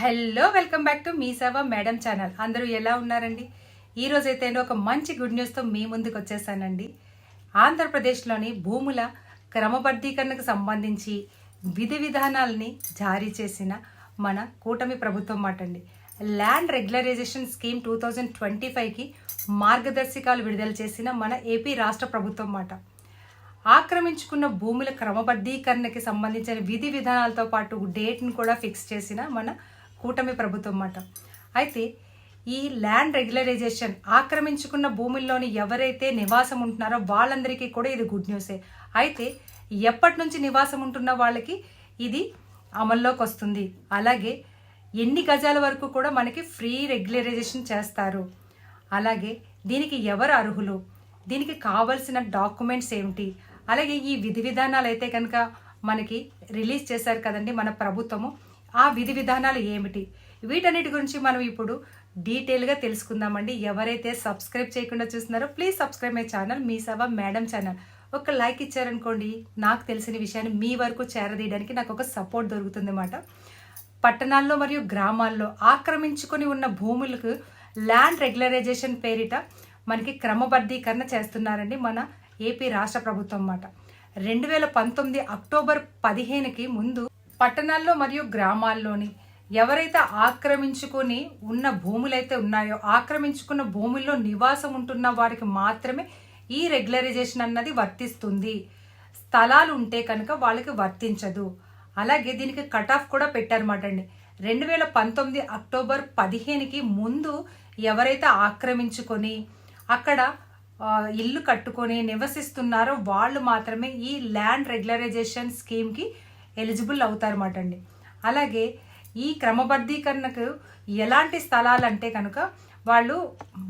Hello welcome back to Mee Seva madam channel. అందరూ ఎలా ఉన్నారండి? ఈరోజు అయితే ఒక మంచి గుడ్ న్యూస్తో మీ ముందుకు వచ్చేసానండి. ఆంధ్రప్రదేశ్లోని భూముల క్రమబద్ధీకరణకు సంబంధించి విధి విధానాలని జారీ చేసిన మన కూటమి ప్రభుత్వం మాట అండి land regularisation scheme two thousand twenty ఫైవ్కి మార్గదర్శకాలు విడుదల చేసిన మన ఏపీ రాష్ట్ర ప్రభుత్వం మాట. ఆక్రమించుకున్న భూముల క్రమబద్ధీకరణకి సంబంధించిన విధి విధానాలతో పాటు డేట్ను కూడా ఫిక్స్ చేసిన మన కూటమి ప్రభుత్వం మాట అయితే ఈ ల్యాండ్ రెగ్యులరైజేషన్ ఆక్రమించుకున్న భూముల్లోని ఎవరైతే నివాసం ఉంటున్నారో వాళ్ళందరికీ కూడా ఇది గుడ్ న్యూసే. అయితే ఎప్పటి నుంచి నివాసం ఉంటున్న వాళ్ళకి ఇది అమల్లోకి వస్తుంది. అలాగే ఎన్ని గజాల వరకు కూడా మనకి ఫ్రీ రెగ్యులరైజేషన్ చేస్తారు. అలాగే దీనికి ఎవరు అర్హులు? దీనికి కావలసిన డాక్యుమెంట్స్ ఏమిటి? అలాగే ఈ విధి విధానాలు అయితే కనుక మనకి రిలీజ్ చేశారు కదండి మన ప్రభుత్వము. ఆ విధి విధానాలు ఏమిటి? వీటన్నిటి గురించి మనం ఇప్పుడు డీటెయిల్గా తెలుసుకుందామండి. ఎవరైతే సబ్స్క్రైబ్ చేయకుండా చూస్తున్నారో please subscribe my channel Mee Sabha madam channel ఒక లైక్ ఇచ్చారనుకోండి నాకు తెలిసిన విషయాన్ని మీ వరకు చేరదీయడానికి నాకు ఒక సపోర్ట్ దొరుకుతుంది అన్నమాట పట్టణాల్లో మరియు గ్రామాల్లో ఆక్రమించుకొని ఉన్న భూములకు ల్యాండ్ రెగ్యులరైజేషన్ పేరిట మనకి క్రమబద్ధీకరణ చేస్తున్నారండి మన ఏపీ రాష్ట్ర ప్రభుత్వం అన్నమాట. రెండు వేల పంతొమ్మిది అక్టోబర్ పదిహేనుకి ముందు పట్టణాల్లో మరియు గ్రామాల్లోని ఎవరైతే ఆక్రమించుకొని ఉన్న భూములైతే ఉన్నాయో ఆక్రమించుకున్న భూముల్లో నివాసం ఉంటున్న వారికి మాత్రమే ఈ రెగ్యులరైజేషన్ అన్నది వర్తిస్తుంది. స్థలాలు ఉంటే కనుక వాళ్ళకి వర్తించదు. అలాగే దీనికి కట్ ఆఫ్ కూడా పెట్టారన్నమాట అండి. రెండు వేల పంతొమ్మిది అక్టోబర్ పదిహేనుకి ముందు ఎవరైతే ఆక్రమించుకొని అక్కడ ఇల్లు కట్టుకొని నివసిస్తున్నారో వాళ్ళు మాత్రమే ఈ ల్యాండ్ రెగ్యులరైజేషన్ స్కీమ్కి ఎలిజిబుల్ అవుతారన్నమాట అండి. అలాగే ఈ క్రమబద్ధీకరణకు ఎలాంటి స్థలాలు అంటే కనుక వాళ్ళు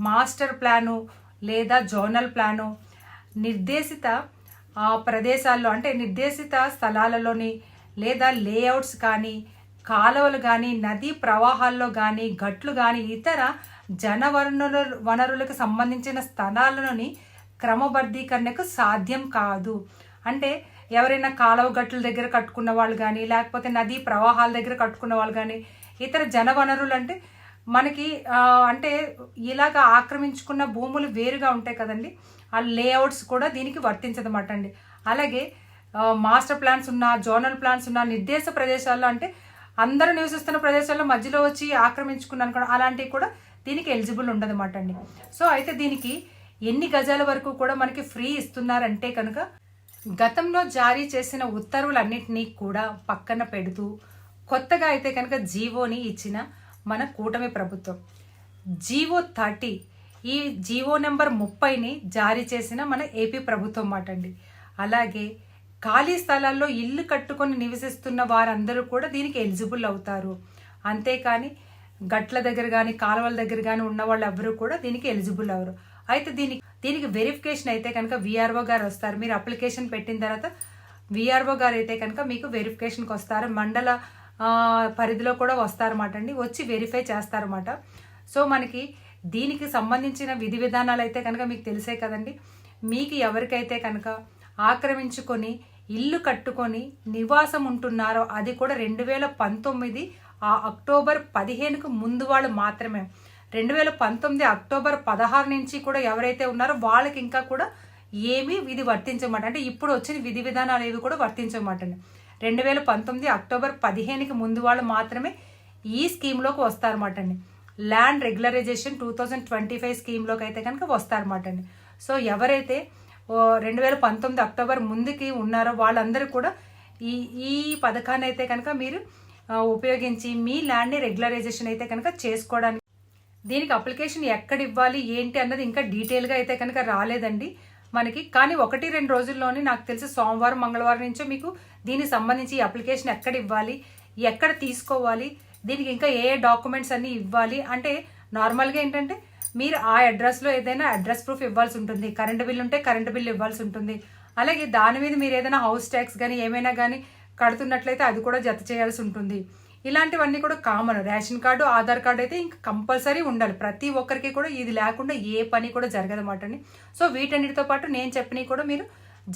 మాస్టర్ ప్లాను లేదా జోనల్ ప్లాను నిర్దేశిత ప్రదేశాల్లో అంటే నిర్దేశిత స్థలాలలోని లేదా లేఅవుట్స్ కానీ కాలువలు కానీ నదీ ప్రవాహాల్లో కానీ గట్లు కానీ ఇతర జనవనరుల వనరులకు సంబంధించిన స్థలాలలోని క్రమబద్ధీకరణకు సాధ్యం కాదు. అంటే ఎవరైనా కాలువ గట్ల దగ్గర కట్టుకున్న వాళ్ళు కానీ లేకపోతే నదీ ప్రవాహాల దగ్గర కట్టుకున్న వాళ్ళు కానీ ఇతర జనవనరులు అంటే మనకి అంటే ఇలాగ ఆక్రమించుకున్న భూములు వేరుగా ఉంటాయి కదండి. ఆ లేఅవుట్స్ కూడా దీనికి వర్తించదన్నమాట అండి. అలాగే మాస్టర్ ప్లాన్స్ ఉన్న జోనల్ ప్లాన్స్ ఉన్న నిర్దేశ ప్రదేశాల్లో అంటే అందరూ నివసిస్తున్న ప్రదేశాల్లో మధ్యలో వచ్చి ఆక్రమించుకున్నాను కూడా అలాంటివి కూడా దీనికి ఎలిజిబుల్ ఉండదన్నమాట అండి. సో అయితే దీనికి ఎన్ని గజాల వరకు కూడా మనకి ఫ్రీ ఇస్తున్నారంటే కనుక గతంలో జారీ చేసిన ఉత్తర్వులన్నింటినీ కూడా పక్కన పెడుతూ కొత్తగా అయితే కనుక జీవోని ఇచ్చిన మన కూటమి ప్రభుత్వం. జీవో థర్టీ ఈ జీవో నెంబర్ ముప్పైని జారీ చేసిన మన ఏపీ ప్రభుత్వం మాట అండి అలాగే ఖాళీ స్థలాల్లో ఇల్లు కట్టుకొని నివసిస్తున్న వారందరూ కూడా దీనికి ఎలిజిబుల్ అవుతారు. అంతేకాని గట్ల దగ్గర కానీ కాలువల దగ్గర కానీ ఉన్న వాళ్ళు ఎవరు కూడా దీనికి ఎలిజిబుల్ అవరు. అయితే దీనికి దీనికి వెరిఫికేషన్ అయితే కనుక విఆర్ఓ గారు వస్తారు. మీరు అప్లికేషన్ పెట్టిన తర్వాత విఆర్ఓ గారు అయితే కనుక మీకు వెరిఫికేషన్కి వస్తారు. మండల పరిధిలో కూడా వస్తారన్నమాట అండి. వచ్చి వెరిఫై చేస్తారన్నమాట. సో మనకి దీనికి సంబంధించిన విధి విధానాలు అయితే కనుక మీకు తెలిసే కదండి. మీకు ఎవరికైతే కనుక ఆక్రమించుకొని ఇల్లు కట్టుకొని నివాసం ఉంటున్నారో అది కూడా రెండు వేల పంతొమ్మిది ఆ అక్టోబర్ పదిహేనుకు ముందు వాళ్ళు మాత్రమే. రెండు వేల పంతొమ్మిది అక్టోబర్ పదహారు నుంచి కూడా ఎవరైతే ఉన్నారో వాళ్ళకి ఇంకా కూడా ఏమీ విధి వర్తించమాట. అంటే ఇప్పుడు వచ్చిన విధి విధానాలు ఏవి కూడా వర్తించమాట. రెండు వేల పంతొమ్మిది అక్టోబర్ పదిహేనుకి ముందు వాళ్ళు మాత్రమే ఈ స్కీమ్లోకి వస్తారన్నమాట అండి land regularisation two thousand twenty five స్కీమ్లోకి అయితే కనుక వస్తారన్నమాట అండి సో ఎవరైతే రెండు వేల పంతొమ్మిది అక్టోబర్ ముందుకి ఉన్నారో వాళ్ళందరూ కూడా ఈ ఈ పథకాన్ని అయితే కనుక మీరు ఉపయోగించి మీ ల్యాండ్ని రెగ్యులరైజేషన్ అయితే కనుక చేసుకోవడానికి దీనికి అప్లికేషన్ ఎక్కడ ఇవ్వాలి ఏంటి అన్నది ఇంకా డీటెయిల్గా అయితే కనుక రాలేదండి మనకి. కానీ ఒకటి రెండు రోజుల్లోనే నాకు తెలిసి సోమవారం మంగళవారం నుంచో మీకు దీనికి సంబంధించి అప్లికేషన్ ఎక్కడ ఇవ్వాలి ఎక్కడ తీసుకోవాలి దీనికి ఇంకా ఏ ఏ డాక్యుమెంట్స్ అన్నీ ఇవ్వాలి. అంటే నార్మల్గా ఏంటంటే మీరు ఆ అడ్రస్లో ఏదైనా అడ్రస్ ప్రూఫ్ ఇవ్వాల్సి ఉంటుంది. కరెంటు బిల్ ఉంటే కరెంటు బిల్ ఇవ్వాల్సి ఉంటుంది. అలాగే దాని మీద మీరు ఏదైనా హౌస్ ట్యాక్స్ కానీ ఏమైనా కానీ కడుతున్నట్లయితే అది కూడా జత చేయాల్సి ఉంటుంది. ఇలాంటివన్నీ కూడా common. Ration card Aadhaar card అయితే ఇంకా కంపల్సరీ ఉండాలి. ప్రతి ఒక్కరికి కూడా ఇది లేకుండా ఏ పని కూడా జరగదన్నమాట అండి. సో వీటన్నిటితో పాటు నేను చెప్పినవి కూడా మీరు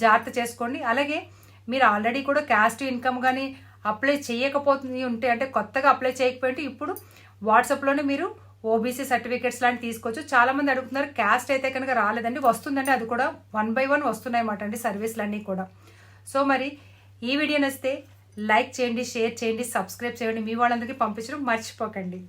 జాగ్రత్త చేసుకోండి. అలాగే మీరు ఆల్రెడీ కూడా క్యాస్ట్ ఇన్కమ్ కానీ అప్లై చేయకపోతుంది ఉంటే అంటే కొత్తగా అప్లై చేయకపోయింటే ఇప్పుడు వాట్సాప్లోనే మీరు ఓబీసీ సర్టిఫికేట్స్ లాంటివి తీసుకోవచ్చు. చాలామంది అడుగుతున్నారు క్యాస్ట్ అయితే కనుక రాలేదండి వస్తుందండి అది కూడా వన్ బై వన్ వస్తున్నాయి అన్నమాట అండి సర్వీస్లన్నీ కూడా. సో మరి ఈ వీడియో నచ్చితే లైక్ చేయండి షేర్ చేయండి సబ్స్క్రైబ్ చేయండి. మీ వాళ్ళందరికీ పంపించడం మర్చిపోకండి.